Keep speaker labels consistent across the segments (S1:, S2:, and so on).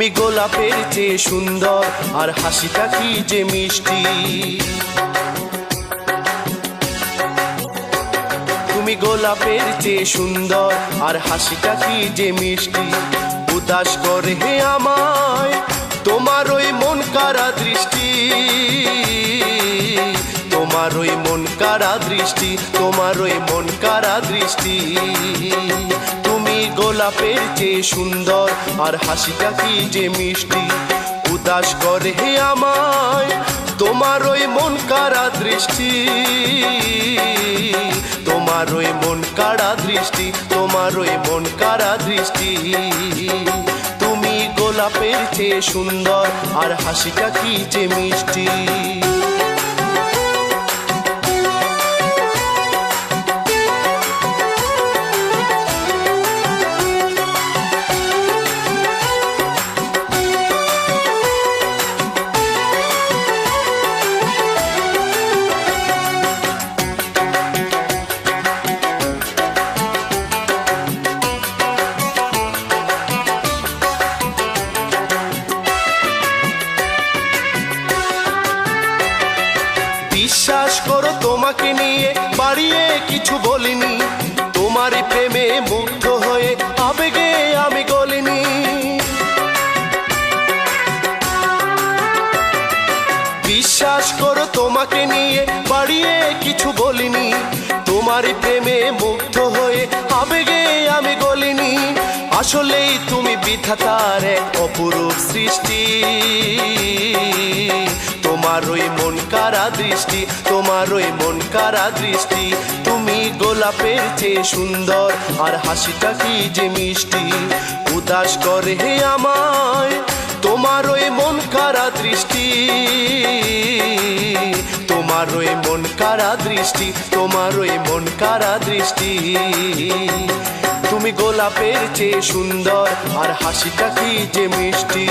S1: তুমি গোলাপের চেয়ে সুন্দর, আর হাসিটা কি যে মিষ্টি? তুমি গোলাপের চেয়ে সুন্দর, আর হাসিটা কি যে মিষ্টি? উদাস করে হে আমায়, তোমার ওই মন কারা দৃষ্টি। তোমার ওই মন কারা দৃষ্টি, তোমার ওই মন কারা দৃষ্টি। গোলাপের চেয়ে সুন্দর, আর হাসিটা কি যে মিষ্টি। উদাস করে হে আমায়, তোমার ওই মন কারা দৃষ্টি। তোমার ওই মন কারা দৃষ্টি, তোমার ওই মন কারা দৃষ্টি। তুমি গোলাপের চেয়ে সুন্দর, আর হাসিটা কি যে মিষ্টি। বিশ্বাস করো, তোমাকে নিয়ে বাড়িয়ে কিছু বলিনি। তোমার প্রেমে মুগ্ধ হয়ে আবেগে আমি গলিনি। বিশ্বাস করো, তোমাকে নিয়ে বাড়িয়ে কিছু বলিনি। তোমার প্রেমে মুগ্ধ হয়ে আবেগে আমি গলিনি। আসলেই তুমি বিধাতার এক অপরূপ সৃষ্টি। তোমার ওই মন কারা দৃষ্টি? তোমার ওই মন কারা দৃষ্টি? তুমি গোলাপের চেয়ে সুন্দর, আর হাসিটা কি যে মিষ্টি? উদাস করে হে আমায়, তোমার ওই মন কারা দৃষ্টি? তোমার ওই মন কারা দৃষ্টি? তোমার ওই মন কারা দৃষ্টি? তুমি গোলাপের চেয়ে সুন্দর, আর হাসিটা কি যে মিষ্টি?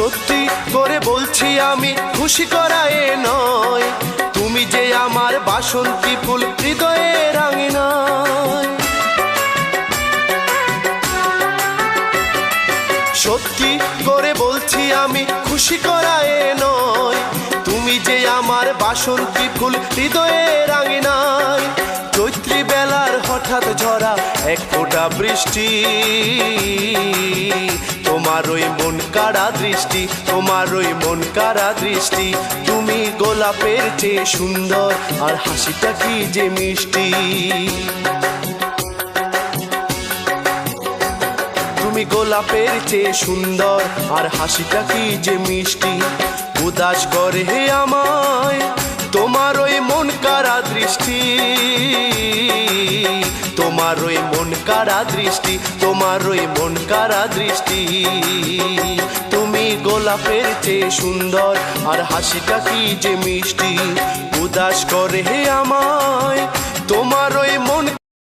S1: সত্যি করে বলছি আমি খুশি করায় নয়। তুমি যে আমার বাসন্তী ফুল হৃদয়ে রাঙিনায়। সত্যি করে বলছি আমি খুশি করায় নয়। তুমি যে আমার বাসন্তী ফুল হৃদয়ে রাঙিনায়। চৈত্রী বেলার হঠাৎ ঝরা এক ফোঁটা বৃষ্টি। তোমার ওই দৃষ্টি, তোমার ওই মন কাড়া দৃষ্টি। তুমি গোলাপের চেয়ে সুন্দর, আর হাসিটা কি যে মিষ্টি? তুমি গোলাপের চেয়ে সুন্দর, আর হাসিটা কি যে মিষ্টি? উদাস করে হে আমায়, তোমার ওই মন কারা দৃষ্টি। তোমার ওই মন কারা দৃষ্টি, তোমার ওই মন কারা দৃষ্টি। তুমি গোলাপের চেয়ে সুন্দর, আর হাসিটা কি যে মিষ্টি? উদাস করে হে আমায়, তোমার ওই মন